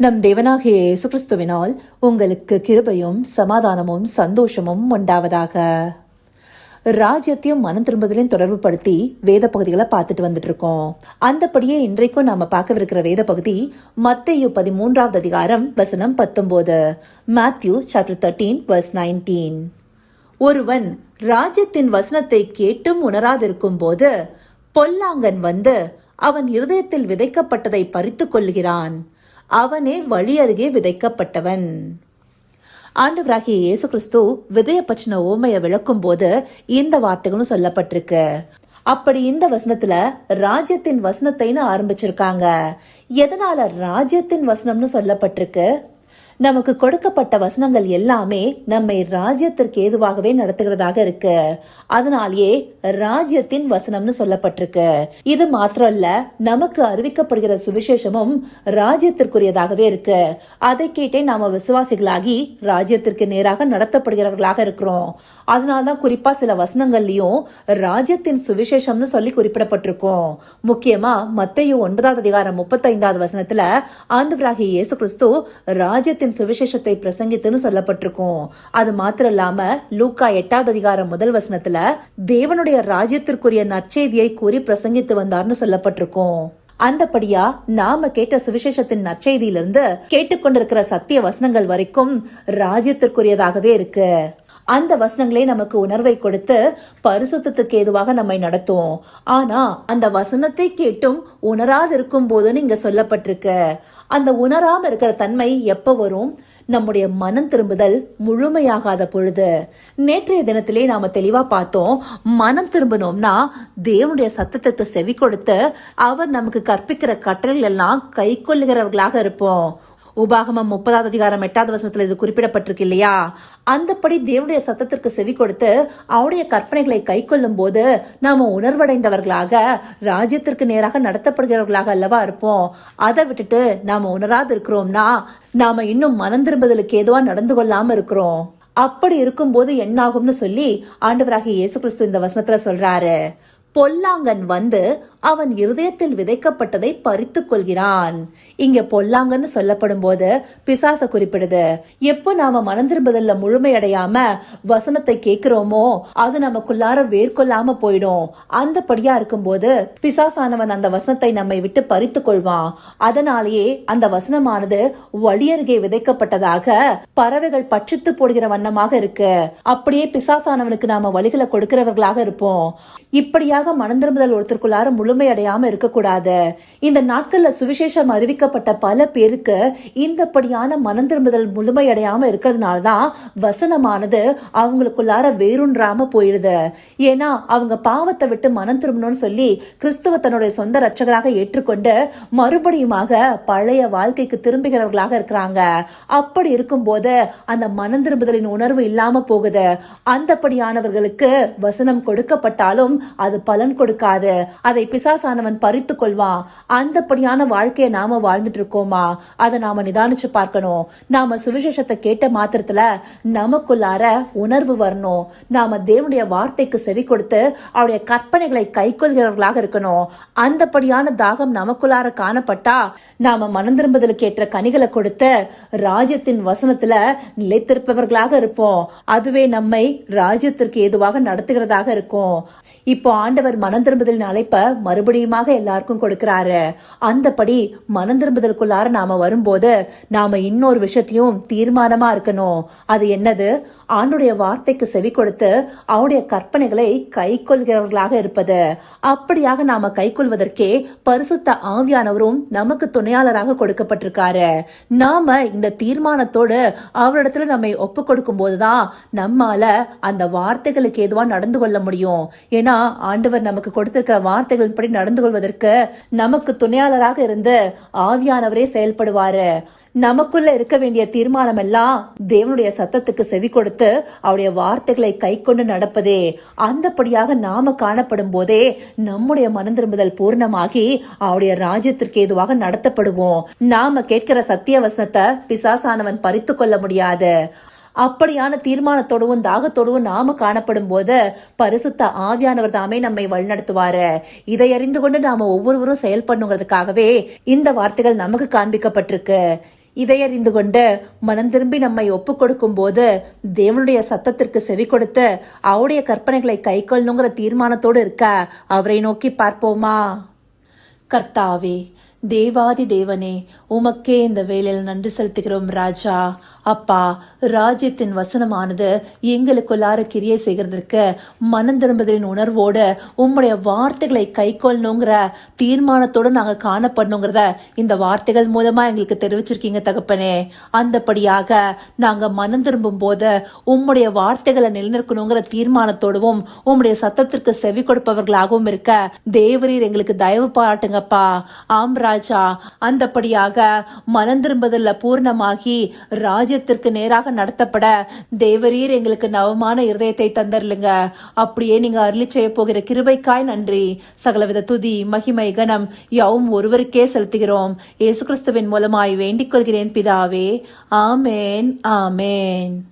நம் தேவனாகிய இயேசு கிறிஸ்துவினால் உங்களுக்கு கிருபையும் சமாதானமும் சந்தோஷமும் உண்டாவதாக. ராஜ்யத்தையும் மனம் திரும்புதலையும் தொடர்பு படுத்தி வேத பகுதிகளை பார்த்துட்டு வந்துட்டு இருக்கோம் அந்தபடியே இன்றைக்கும் நாம பார்க்கவிருக்கிற வேத பகுதி மத்தேயு பதிமூன்றாவது அதிகாரம் வசனம் பத்தொன்பது Matthew chapter thirteen verse nineteen ஒருவன் ராஜ்யத்தின் வசனத்தை கேட்டும் உணராதிருக்கும் போது பொல்லாங்கன் வந்து அவன் இருதயத்தில் விதைக்கப்பட்டதை பறித்துக் கொள்கிறான் அவனே வழி அருகே விதைக்கப்பட்டவன். ஆண்டவராகிய இயேசு கிறிஸ்து விதைய பற்றின ஓமையை விளக்கும் போது இந்த வார்த்தைகளும் சொல்லப்பட்டிருக்கு. அப்படி இந்த வசனத்துல ராஜ்யத்தின் வசனத்தைன்னு ஆரம்பிச்சிருக்காங்க. எதனால ராஜ்யத்தின் வசனம்னு சொல்லப்பட்டிருக்கு? நமக்கு கொடுக்கப்பட்ட வசனங்கள் எல்லாமே நம்மை ராஜ்யத்திற்கு ஏதுவாகவே நடத்துகிறதாக இருக்கு. அதனாலேயே ராஜ்யத்தின் வசனம்னு சொல்லப்பட்டிருக்கு. இது மாத்திரம் இல்ல நமக்கு அறிவிக்கப்படுகிற சுவிசேஷமும் ராஜ்யத்திற்குரியதாகவே இருக்கு. அதை கேட்டே நாம விசுவாசிகளாகி ராஜ்யத்திற்கு நேராக நடத்தப்படுகிறவர்களாக இருக்கிறோம். அதனால்தான் குறிப்பா சில வசனங்கள்லயும் ராஜ்யத்தின் சுவிசேஷம்னு சொல்லி குறிப்பிடப்பட்டிருக்கும். முக்கியமா மத்தையும் ஒன்பதாவது அதிகாரம் முப்பத்தைந்தாவது வசனத்துல ஆண்டவராகிய இயேசு கிறிஸ்து ராஜ்யத்தின் சுவிசேஷத்தை பிரசங்கித்துன்னு சொல்லப்பட்டிருக்கும். அது மாத்திரம் இல்லாம லூக்கா எட்டாவது அதிகாரம் முதல் வசனத்துல தேவனுடைய ராஜ்யத்திற்குரிய நற்செய்தியை கூறி பிரசங்கித்து வந்தார்னு சொல்லப்பட்டிருக்கும். அந்தபடியா நாம கேட்ட சுவிசேஷத்தின் நற்செய்தியிலிருந்து கேட்டுக்கொண்டிருக்கிற சத்திய வசனங்கள் வரைக்கும் ராஜ்யத்திற்குரியதாகவே இருக்கு. அந்த வசனங்களே நமக்கு உணர்வை கொடுத்து பரிசுத்தத்துக்கு ஏதுவாக நம்மை நடத்தும். ஆனா அந்த வசனத்தை கேட்டும் உணராது இருக்கும் போதுன்னு இங்க சொல்லப்பட்டிருக்கு. அந்த உணராம இருக்கிற தன்மை எப்ப வரும்? நம்முடைய மனம் திரும்புதல் முழுமையாகாத பொழுது. நேற்றைய தினத்திலே நாம தெளிவா பார்த்தோம் மனம் திரும்பணும்னா தேவனுடைய சத்தத்துக்கு செவி கொடுத்து அவர் நமக்கு கற்பிக்கிற கட்டளைகள் எல்லாம் கை கொள்ளுகிறவர்களாக இருப்போம். உபாகமம் முப்பதாவது அதிகாரம் எட்டாவது வசனத்தில் இது குறிப்பிடப்பட்டிருக்கு இல்லையா? அந்தப்படி தேவனுடைய சத்தத்திற்கு செவி கொடுத்து அவருடைய கற்பனைகளை கை கொள்ளும் போது நாம் உணர்வடைந்தவர்களாக ராஜ்யத்திற்கு நேராக நடத்தப்படுகிறவர்களாக அல்லவா இருப்போம். அதை விட்டுட்டு நாம் உணராது இருக்கிறோம்னா நாம இன்னும் மனம் திரும்புதலுக்கு ஏதுவா நடந்து கொள்ளாம இருக்கிறோம். அப்படி இருக்கும்போது என்னாகும்னு சொல்லி ஆண்டவராகிய இயேசு கிறிஸ்து இந்த வசனத்துல சொல்றாரு. பொல்லாங்கன் வந்து அவன் இருதயத்தில் விதைக்கப்பட்டதை பறித்துக் கொள்கிறான். இங்க பொல்லாங்கன்னு சொல்லப்படும் போது பிசாச குறிப்பிடுது. எப்போ நாம மனம் திரும்புதல்ல முழுமையடையாம வசனத்தை கேட்கிறோமோ அது நமக்குள்ளார வேர்கொள்ளாம போயிடும். அந்தபடியா இருக்கும்போது பிசாசானவன் அந்த வசனத்தை நம்மை விட்டு பறித்து கொள்வான். அதனாலேயே அந்த வசனமானது வழியருகே விதைக்கப்பட்டதாக பறவைகள் பட்சித்து போடுகிற வண்ணமாக இருக்கு. அப்படியே பிசாசானவனுக்கு நாம வழிகளை கொடுக்கிறவர்களாக இருப்போம். இப்படியாக மனம் திரும்புதல் ஒருத்தருக்குள்ளார முழுமையடையாம இருக்கக்கூடாது. இந்த நாட்கள்ல சுவிசேஷம் அறிவிக்கப்பட்ட பல பேருக்கு இந்தப்படியான மனம் திரும்புதல் முழுமையடையாம இருக்கிறதுனாலதான் வசனமானது அவங்களுக்குள்ளார வேறுன்றாம போயிடுது. ஏன்னா அவங்க பாவத்தை விட்டு மனம் திரும்பணும்னு சொல்லி கிறிஸ்துவ தன்னுடைய சொந்த ரட்சகராக ஏற்றுக்கொண்டு மறுபடியுமாக பழைய வாழ்க்கைக்கு திரும்புகிறவர்களாக இருக்கிறாங்க. அப்படி இருக்கும்போது அந்த மனம் திரும்புதலின் உணர்வு இல்லாம போகுது. அந்தப்படியானவர்களுக்கு வசனம் கொடுக்கப்பட்டாலும் அது பலன் கொடுக்காது. அதை பிசாசானவன் பறித்து கொள்வான் அந்தப்படியான வாழ்க்கையை நாம வாழ்ந்துட்டு இருக்கோமா? அதை நாம நிதானிச்சு பார்க்கணும். நாம சுவிசேஷத்தை கேட்ட மாத்திரத்துல நமக்குள்ளார உணர்வு வரணும். நாம தேவனுடைய வார்த்தைக்கு செவி கொடுத்து அவருடைய கற்பனைகளை கை கொள்கிறவர்களாக இருக்கணும். அந்தப்படியான தாகம் நமக்குள்ளார காணப்பட்டா நாம மனம் திரும்புதலுக்கு ஏற்ற கனிகளை கொடுத்து ராஜ்யத்தின் வசனத்துல நிலைத்திருப்பவர்களாக இருப்போம். அதுவே நம்மை ராஜ்யத்திற்கு ஏதுவாக நடத்துகிறதாக இருக்கும். இப்போ ஆண்டவர் மனம் திரும்புதலின் அழைப்ப மறுபடியுமாக எல்லாருக்கும் கொடுக்கிறாரு. அந்தபடி மனம் திரும்புதலுக்குள்ளார நாம வரும்போது நாம இன்னொரு விஷயத்தையும் தீர்மானமா இருக்கணும். அது என்னது? ஆண்டுடைய வார்த்தைக்கு செவி கொடுத்து அவருடைய கற்பனைகளை கை கொள்கிறவர்களாக இருப்பது. அப்படியாக நாம கை கொள்வதற்கே பரிசுத்த ஆவியானவரும் நமக்கு துணையாளராக கொடுக்கப்பட்டிருக்காரு. நாம இந்த தீர்மானத்தோடு அவரிடத்துல நம்மை ஒப்பு கொடுக்கும் போதுதான் நம்மால அந்த வார்த்தைகளுக்கு எதுவா நடந்து கொள்ள முடியும். ஏன்னா ஆண்டவர் நமக்கு கொடுத்திருக்கிற வார்த்தைகளின்படி நடந்து கொள்வதற்கு நமக்கு துணையாளராக இருந்து ஆவியானவரே செயல்படுவாரு. நமக்குள்ள இருக்க வேண்டிய தீர்மானம் எல்லாம் தேவனுடைய சத்தத்துக்கு செவி கொடுத்து அவருடைய வார்த்தைகளை கை கொண்டு நடப்பதே. அந்தப்படியாக நாம காணப்படும் போதே நம்முடைய மன திரும்புதல் பூர்ணமாகி அவருடைய ராஜ்யத்திற்கு ஏதுவாக நடத்தப்படுவோம். நாம கேட்கிற சத்திய வசனத்தை பிசாசானவன் பறித்து கொள்ள முடியாது. அப்படியான தீர்மானத்தோடவும் தாகத்தோடவும் நாம காணப்படும் போது பரிசுத்த ஆவியானவர் தாமே நம்மை வழிநடத்துவாரு. இதை அறிந்து கொண்டு நாம ஒவ்வொருவரும் செயல்படணுங்கிறதுக்காகவே இந்த வார்த்தைகள் நமக்கு காண்பிக்கப்பட்டிருக்கு. இதை அறிந்து கொண்டு மனம் திரும்பி நம்மை ஒப்பு கொடுக்கும் போது தேவனுடைய சத்தத்திற்கு செவி கொடுத்து அவருடைய கற்பனைகளை கை கொள்ளணுங்கிற தீர்மானத்தோடு இருக்க அவரை நோக்கி பார்ப்போமா? கர்த்தாவே தேவாதி தேவனே உமக்கே இந்த வேலையில் நன்றி செலுத்துகிறோம் ராஜா. அப்பா ராஜ்யத்தின் வசனமானது எங்களுக்குள்ளார கிரியை செய்கிறதற்கு மனம் திரும்புதலின் உணர்வோடு உம்முடைய வார்த்தைகளை கை கொள்ளணுங்கிற தீர்மானத்தோடு நாங்கள் காணப்படணுங்கிறத இந்த வார்த்தைகள் மூலமா எங்களுக்கு தெரிவிச்சிருக்கீங்க தகப்பனே. அந்தபடியாக நாங்கள் மனம் திரும்பும் போது உம்முடைய வார்த்தைகளை நிலைநிற்கணுங்கிற தீர்மானத்தோடவும் உம்முடைய சத்தத்திற்கு செவி கொடுப்பவர்களாகவும் இருக்க தேவரீர் எங்களுக்கு தயவு பாராட்டுங்கப்பா. ஆம் ராஜா. அந்தபடியாக மனம் திரும்புதல்ல பூர்ணமாகி ராஜ்யத்திற்கு நேராக நடத்தப்பட தேவரீர் எங்களுக்கு நவமான இருதயத்தை தந்தர்லுங்க அப்படியே நீங்க அருளி செய்ய போகிற கிருபைக்காய் நன்றி. சகலவித துதி மகிமை கனம் யாவும் ஒருவருக்கே செலுத்துகிறோம். இயேசு கிறிஸ்துவின் மூலமாய் வேண்டிக் கொள்கிறேன் பிதாவே. ஆமேன் ஆமேன்.